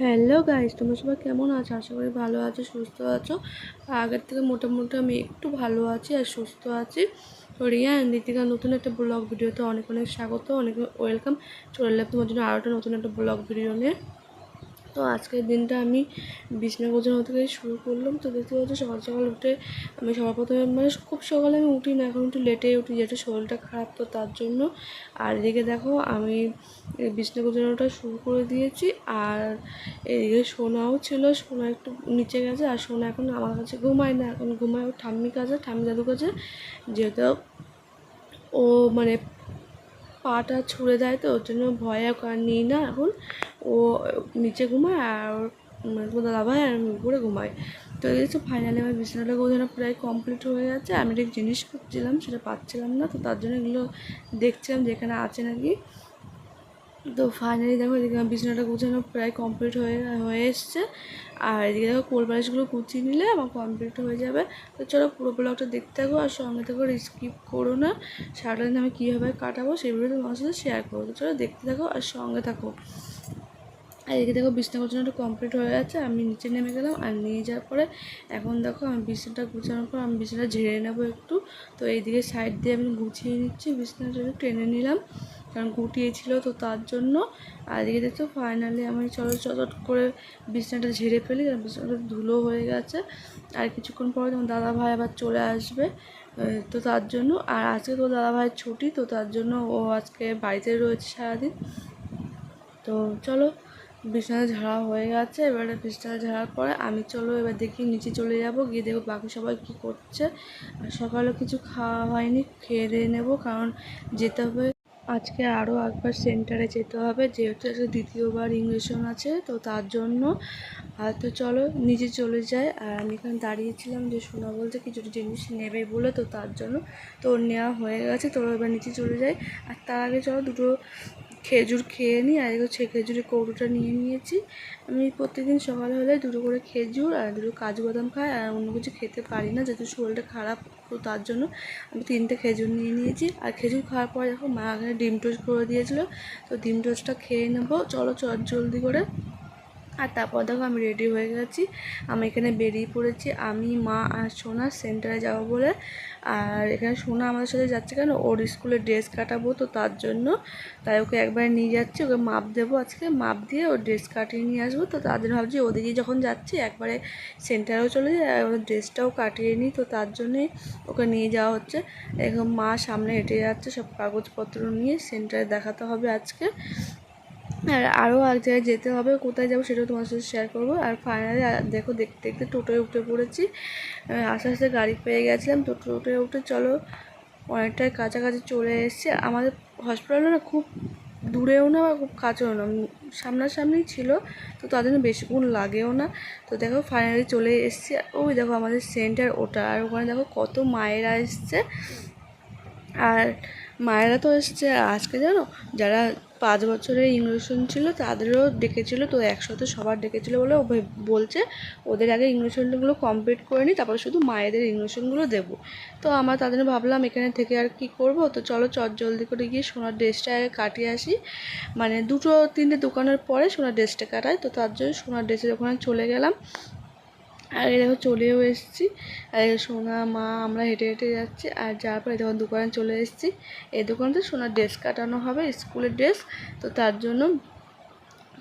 Hello guys তোমরা সবাই কেমন আছো? আশা করি ভালো আছো, সুস্থ আছো। আগের থেকে মোটামুটি আমি একটু ভালো আছি আর সুস্থ আছি। তো রিয়া অ্যান্ড নতুন একটা ব্লগ ভিডিওতে অনেক অনেক স্বাগত, অনেক ওয়েলকাম চলে এলাম তোমার জন্য আরও একটা নতুন একটা ব্লগ ভিডিও নিয়ে। তো আজকের দিনটা আমি বিছনা গোছানো থেকে শুরু করলাম। তো দেখতে পাচ্ছি সকাল সকাল উঠে আমি সবার প্রথমে মানে খুব সকালে আমি উঠি না এখন একটু লেটে উঠি যেহেতু শরীরটা খারাপ তো তার জন্য। আর এদিকে দেখো আমি বিছনা গোছানোটা শুরু করে দিয়েছি আর এদিকে সোনাও ছিল, সোনা একটু নিচে গেছে আর সোনা এখন আমার কাছে ঘুমায় না, এখন ঘুমায় ও ঠাম্মি কাছে, ঠাম্মি দাদু কাছে। যেহেতু ও মানে পাটা ছুঁড়ে দেয় তো ওর জন্য ভয় আর নিই না এখন। ও নিচে ঘুমায় আর ওর ভাই আর আমি উপরে ঘুমাই। তো এই তো ফাইনালি আমার বিছানাটা গোছানো প্রায় কমপ্লিট হয়ে যাচ্ছে আমি একটা জিনিস খুঁজছিলাম, সেটা পাচ্ছিলাম না। তো তার জন্য এগুলো দেখছিলাম যেখানে আছে নাকি। তো ফাইনালি দেখো এদিকে আমার বিছানাটা গুছানো প্রায় কমপ্লিট হয়ে হয়ে এসছে। আর এদিকে দেখো কোল বালিশগুলো কুচিয়ে নিলে আমার কমপ্লিট হয়ে যাবে। তো চলো পুরো ব্লগটা দেখতে থাকো আর সঙ্গে থাকো স্কিপ করো না। সারাটা দিন আমি কীভাবে কাটাবো সেগুলো তোমার সাথে শেয়ার করব। তো চলো দেখতে থাকো আর সঙ্গে থাকো। আর এদিকে দেখো বিছনা গোছানোটা কমপ্লিট হয়ে যাচ্ছে আমি নিচে নেমে গেলাম, আর নিয়ে যাওয়ার পরে এখন দেখো আমি বিছনাটা গুছানোর পর আমি বিছানাটা ঝেড়ে নেব একটু। তো এইদিকে সাইড দিয়ে আমি গুছিয়ে নিচ্ছি, বিছনাটা একটু টেনে নিলাম, কারণ গুটিয়েছিল তো তার জন্য। আর এদিকে দেখছ ফাইনালি আমি চলো চট করে বিছনাটা ঝেড়ে ফেলি, কারণ বিছনাটা ধুলো হয়ে গেছে। আর কিছুক্ষণ পরে তোমার দাদা ভাই আবার চলে আসবে তো তার জন্য। আর আজকে তো দাদা ভাইয়ের ছুটি, তো তার জন্য ও আজকে বাড়িতে রয়েছে সারাদিন। তো চলো বিছানা ঝাড়া হয়ে গেছে, এবারে বিছানা ঝাড়ার পরে আমি চলো এবার দেখি নিচে চলে যাব, গিয়ে দেখো বাকি সবাই কী করছে। আর সকালে কিছু খাওয়া হয়নি, খেয়ে দিয়ে নেব, কারণ যেতে হবে। আজকে আরও একবার সেন্টারে যেতে হবে, যেহেতু একটা দ্বিতীয়বার ইংলিশন আছে, তো তার জন্য। আর তো চলো নিচে চলে যায় আর আমি এখানে দাঁড়িয়েছিলাম যে শোনা বলছে কিছু জিনিস নেবে বলে, তো তার জন্য তো নেওয়া হয়ে গেছে, তো এবার নিচে চলে যায় আর তার আগে চলো দুটো খেজুর খেয়ে নিই, আর হচ্ছে খেজুরের কৌটোটা নিয়ে নিয়েছি। আমি প্রত্যেকদিন সকাল হলে দুটো করে খেজুর আর দুটো কাজু বাদাম খাই, আর অন্য কিছু খেতে পারি না, যেহেতু শরীরটা খারাপ তো তার জন্য আমি তিনটে খেজুর নিয়ে নিয়েছি। আর খেজুর খাওয়ার পর দেখো মা এখানে ডিম টোস্ট করে দিয়েছিলো, তো ডিম টোস্টটা খেয়ে নেব। চলো চট জলদি করে। আর তারপর দেখো আমি রেডি হয়ে গেছি। আমি এখানে বেরিয়ে পড়েছি। আমি, মা আর সোনা সেন্টারে যাব বলে। আর এখানে সোনা আমাদের সাথে যাচ্ছে কেন? ওর স্কুলে ড্রেস কাটাবো তো তার জন্য। তাই ওকে একবার নিয়ে যাচ্ছি। ওকে মাপ দেবো আজকে। মাপ দিয়ে ওর ড্রেস কাটিয়ে নিয়ে আসব। তো তাদের ভাবছি ওদিকে যখন যাচ্ছি একবারে সেন্টারেও চলে যায় আর ওর ড্রেসটাও কাটিয়ে নিই। তো তার জন্যেই ওকে নিয়ে যাওয়া হচ্ছে। এখন মা সামনে হেঁটে যাচ্ছে। সব কাগজপত্র নিয়ে সেন্টারে দেখাতে হবে আজকে। আর আরও এক জায়গায় যেতে হবে, কোথায় যাব সেটাও তোমার সাথে শেয়ার করব। আর ফাইনালি দেখো, দেখতে দেখতে টোটোয় উঠে পড়েছি। আস্তে আস্তে গাড়ি পেয়ে গেছিলাম, তো টোটোয় উঠে চলো, অনেকটাই কাছাকাছি চলে এসেছি। আমাদের হসপিটালটা না, খুব দূরেও না, বা খুব কাছেও না সামনাসামনি ছিল, তো তার জন্য বেশিক্ষণ লাগেও না। তো দেখো ফাইনালি চলে এসেছি। ওই দেখো, আমাদের সেন্টার ওটা, আর ওখানে দেখো কত মায়েরা এসছে। আর মায়েরা তো এসছে আজকে জানো, যারা পাঁচ বছরের ইংলিশন ছিল, তাদেরও ডেকেছিল, তো একসাথে সবার ডেকেছিলো বলে ও বলছে। ওদের আগে ইংলিশনগুলো কমপ্লিট করে নিই, তারপরে শুধু মায়েদের ইংলিশনগুলো দেবো। তো আমরা তাদের ভাবলাম, এখানে থেকে আর কি করব? তো চলো চট জলদি করে গিয়ে সোনার ড্রেসটা কাটিয়ে আসি। মানে দুটো, তিনটে দোকানের পরে সোনার ড্রেসটা কাটাই, তো তার জন্য সোনার ড্রেসের ওখানে চলে গেলাম। আর এই দেখো চলেও এসেছি। আর সোনা, মা, আমরা হেঁটে হেঁটে যাচ্ছি। আর যাওয়ার পরে যখন দোকানে চলে এসেছি। এই দোকানতে সোনার ড্রেস কাটানো হবে, স্কুলের ড্রেস। তো তার জন্য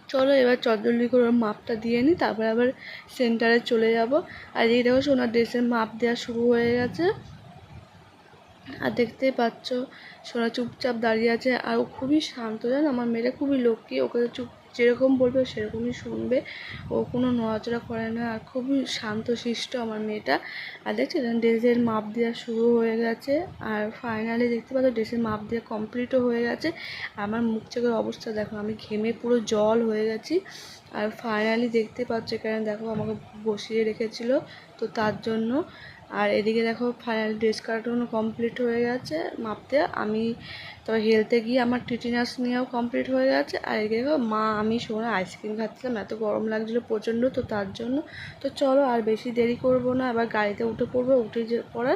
চলো এবার চটজলদি করে ওর মাপটা দিয়ে নিই, তারপরে আবার সেন্টারে চলে যাব। আর এই দেখো সোনার ড্রেসের মাপ দেওয়া শুরু হয়ে গেছে। আর দেখতেই পাচ্ছ, সোনা চুপচাপ দাঁড়িয়ে আছে। আর ও খুবই শান্ত, জানো? আমার মেয়েটা খুবই লক্ষ্মী ওকে চুপ যেরকম বলবে সেরকমই শুনবে। ও কোনো নড়াচড়া করে না। আর খুবই শান্ত শিষ্ট আমার মেয়েটা। আর দেখছি ড্রেসের মাপ দেওয়া শুরু হয়ে গেছে। আর ফাইনালি দেখতে পাচ্ছ, ড্রেসের মাপ দেওয়া কমপ্লিটও হয়ে গেছে। আমার মুখ চোখের অবস্থা দেখো, আমি ঘেমে পুরো জল হয়ে গেছি। আর ফাইনালি দেখতে পাচ্ছ এখানে, দেখো আমাকে বসিয়ে রেখেছিলো। তো তার জন্য আর এদিকে দেখো ফাইনাল ড্রেস কাটানো কমপ্লিট হয়ে গেছে। মাপতে আমি তো হেলতে গিয়ে আমার টিটিনাস নিয়েও কমপ্লিট হয়ে গেছে। আর এদিকে দেখো মা, আমি শোনা আইসক্রিম খাচ্ছিলাম, এত গরম লাগছিল প্রচণ্ড, তো তার জন্য। তো চলো আর বেশি দেরি করব না আবার গাড়িতে উঠে পড়ব, উঠে পরে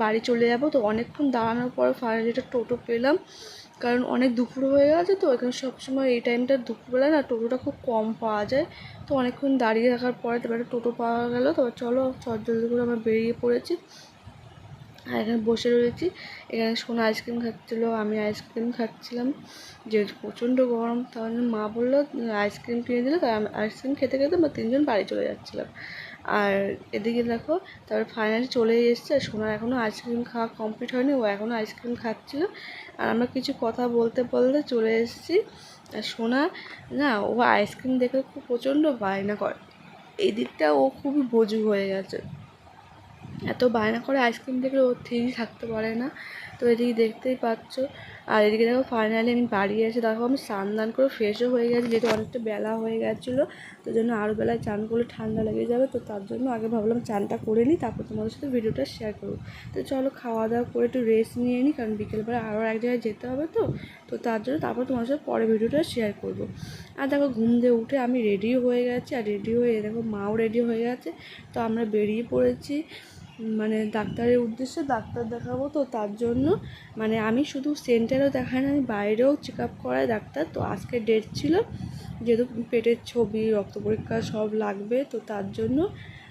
বাড়ি চলে যাব। তো অনেকক্ষণ দাঁড়ানোর পরে ফাইনালি একটা টোটো পেলাম কারণ অনেক দুপুর হয়ে গেছে তো, এখানে সবসময় এই টাইমটা দুপুরবেলা না টোটোটা খুব কম পাওয়া যায়। তো অনেকক্ষণ দাঁড়িয়ে থাকার পরে তারপরে টোটো পাওয়া গেল। তো চলো, চট জলদি করে আমরা বেরিয়ে পড়েছি। আর এখানে বসে রয়েছি। এখানে সোনা আইসক্রিম খাচ্ছিলো, আমি আইসক্রিম খাচ্ছিলাম। যেহেতু প্রচণ্ড গরম তাহলে মা বলল আইসক্রিম কিনে দিলে তাই আমি আইসক্রিম খেতে খেতে আমরা তিনজন বাড়ি চলে যাচ্ছিলাম। আর এদিকে দেখো, তারপরে ফাইনালি চলে এসছে। আর সোনার এখনও আইসক্রিম খাওয়া কমপ্লিট হয়নি, ও এখনও আইসক্রিম খাচ্ছিল। আর আমরা কিছু কথা বলতে বলতে চলে এসেছি। আর সোনা, না, ও আইসক্রিম দেখে খুব প্রচণ্ড বায়না করে। এই দিকটা ও খুবই বজু হয়ে গেছে। এত বায়না করে আইসক্রিম দেখলে ও থেকেই থাকতে পারে না। তো এদিকে দেখতেই পাচ্ছ আর এদিকে দেখো ফাইনালি আমি বাড়ি এসে দেখো, আমি স্নান দান করে ফ্রেশও হয়ে গেছি, যেহেতু অনেকটা বেলা হয়ে গেছিল, তো জন্য আরও বেলায় চান করলে ঠান্ডা লেগে যাবে, তো তার জন্য আগে ভাবলাম চানটা করে নিই, তারপর তোমাদের সাথে ভিডিওটা শেয়ার করব। তো চলো খাওয়া দাওয়া করে একটু রেস্ট নিয়ে নিই, কারণ বিকেলবেলা আরও এক জায়গায় যেতে হবে তো তো তার জন্য তারপর তোমার সাথে পরে ভিডিওটা শেয়ার করব। আর দেখো, ঘুম দিয়ে উঠে আমি রেডিও হয়ে গেছি, আর রেডি হয়ে দেখো, মাও রেডি হয়ে গেছে, তো আমরা বেরিয়ে পড়েছি। মানে ডাক্তারের উদ্দেশ্যে ডাক্তার দেখাবো তো তার জন্য। মানে আমি শুধু সেন্টারেও দেখাই না, আমি বাইরেও চেক আপ করাই ডাক্তার। তো আজকে ডেট ছিল, যেহেতু পেটের ছবি, রক্ত পরীক্ষা সব লাগবে, তো তার জন্য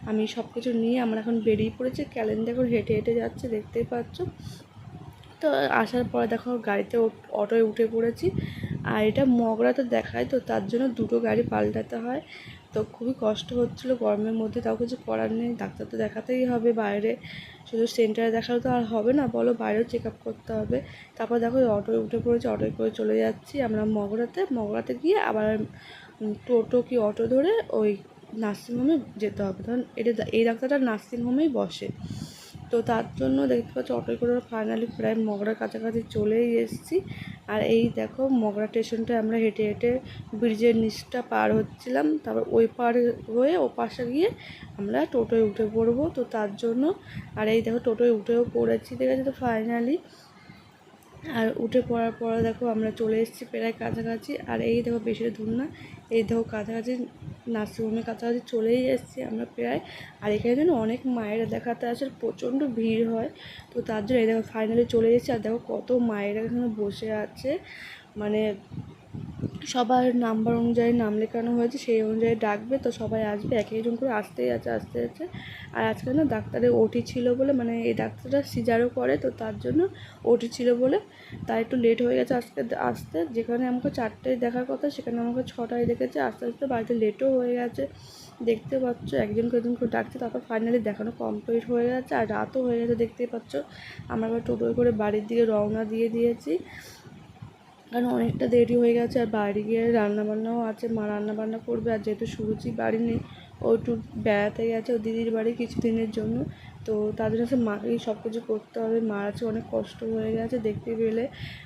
আমি সব কিছু নিয়ে আমরা এখন বেরিয়ে পড়েছি। ক্যালেন্ডার এখন হেঁটে হেঁটে যাচ্ছে, দেখতেই পাচ্ছ। তো আসার পরে দেখো গাড়িতে অটোয় উঠে পড়েছি। আর এটা মগরা তো দেখায় তো, তার জন্য দুটো গাড়ি পাল্টাতে হয়। তো খুবই কষ্ট হচ্ছিল গরমের মধ্যে, তাও কিছু করার নেই। ডাক্তার তো দেখাতেই হবে বাইরে। শুধু সেন্টারে দেখালে তো আর হবে না, বলো বাইরেও চেক আপ করতে হবে। তারপর দেখো অটোয় উঠে পড়েছে অটোয় করে চলে যাচ্ছি আমরা মগরাতে। মগরাতে গিয়ে আবার টোটো কি অটো ধরে ওই নার্সিংহোমে যেতে হবে। ধরুন এটা, এই ডাক্তারটা নার্সিংহোমেই বসে। তো তার জন্য দেখতে পাচ্ছি, অটো করে ফাইনালি প্রায় মগরার কাছাকাছি চলেই এসেছি। আর এই দেখো, মগরা স্টেশনটা আমরা হেঁটে হেঁটে ব্রিজের নিচটা পার হচ্ছিলাম। তারপর ওই পার হয়ে ও পাশে গিয়ে আমরা টোটোয় উঠে পড়ব। তো তার জন্য, আর এই দেখো, টোটোয় উঠেও পড়েছি, ঠিক আছে? তো ফাইনালি আর উঠে পড়ার পরে দেখো আমরা চলে এসেছি প্রায় কাছাকাছি। আর এই দেখো বেশি দূর না এই দেখো কাছাকাছি নার্সিংহোমের কাছাকাছি চলেই এসেছি আমরা প্রায়। আর এখানে যেন অনেক মায়েরা দেখাতে আসে প্রচণ্ড ভিড় হয়। তো তার জন্য এই দেখো ফাইনালি চলে এসেছি। আর দেখো কত মায়েরা এখানে বসে আছে। মানে সবার নাম্বার অনুযায়ী নাম লেখানো হয়েছে, সেই অনুযায়ী ডাকবে, তো সবাই আসবে, এক একজন করে আসতেই আছে, আসতে আছে। আর আজকে না ডাক্তারের ওটি ছিল বলে মানে এই ডাক্তাররা সিজারও করে, তো তার জন্য ওটি ছিল বলে, তাই একটু লেট হয়ে গেছে আজকে আসতে। যেখানে আমাকে চারটেয় দেখার কথা, সেখানে আমাকে ছটায় দেখেছে, আস্তে আস্তে বাড়িতে লেটও হয়ে গেছে। দেখতে পাচ্ছ একজনকে একজন করে ডাকছে, তারপর ফাইনালি দেখানো কমপ্লিট হয়ে গেছে, আর রাতও হয়ে গেছে, দেখতেই পাচ্ছ। আমরা আবার টোটোয় করে বাড়ির দিকে রওনা দিয়ে দিয়েছি। কারণ অনেকটা দেরি হয়ে গেছে, আর বাড়ি গিয়ে রান্নাবান্নাও আছে, মা রান্নাবান্না করবে, আর যেহেতু সুরুচি বাড়ি নেই, ও একটু বেড়াতে গেছে, ও দিদির বাড়ি কিছুদিনের জন্য, তো তাদের কাছে মাকেই সব কিছু করতে হবে, মার আছে অনেক কষ্ট হয়ে গেছে দেখতে পেলে,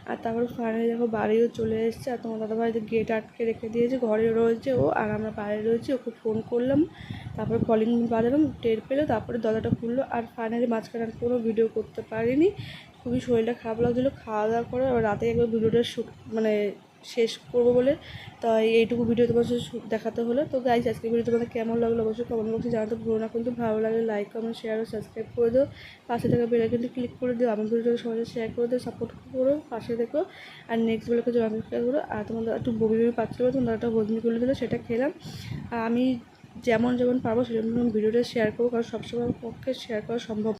আর তারপর ফাইনালি দেখো বাড়িও চলে এসছে, আর তোমার দাদা বাড়িতে গেট আটকে রেখে দিয়েছে, ঘরে রয়েছে ও, আর আমরা বাইরে রয়েছি, ওকে ফোন করলাম, তারপরে কলিং বাজালাম, টের পেল, তারপরে দরজাটা খুললো, আর ফাইনালি মাঝখানে কোনো ভিডিও করতে পারিনি খুবই শরীরটা খারাপ লাগছিল। খাওয়া দাওয়া করে রাতে একবার ভিডিওটা মানে শেষ করব বলে। তাই এইটুকু ভিডিও তোমার সাথে দেখাতে হলো। তো গাইজ আজকে ভিডিও তোমাদের কেমন লাগল অবশ্যই কমেন্ট বক্সে জানাতে ভুলো না। কিন্তু ভালো লাগলে লাইক কমেন্ট শেয়ার ও সাবস্ক্রাইব করে দিও। পাশে থাকা বেলা কিন্তু ক্লিক করে দিও। আমার ভিডিওটাকে সবাই শেয়ার করে দিও। সাপোর্ট করো, পাশে দেখো। আর নেক্সট বেলাকে জয়েন করো। আর তোমাদের একটু বমি বমি পাচ্ছিলো তোমরা একটা হজমি করে দিলো, সেটা খেলাম। আর আমি যেমন যেমন পারব, সেরকম ভিডিওটা শেয়ার করব। কারণ সবসময় পক্ষে শেয়ার করা সম্ভব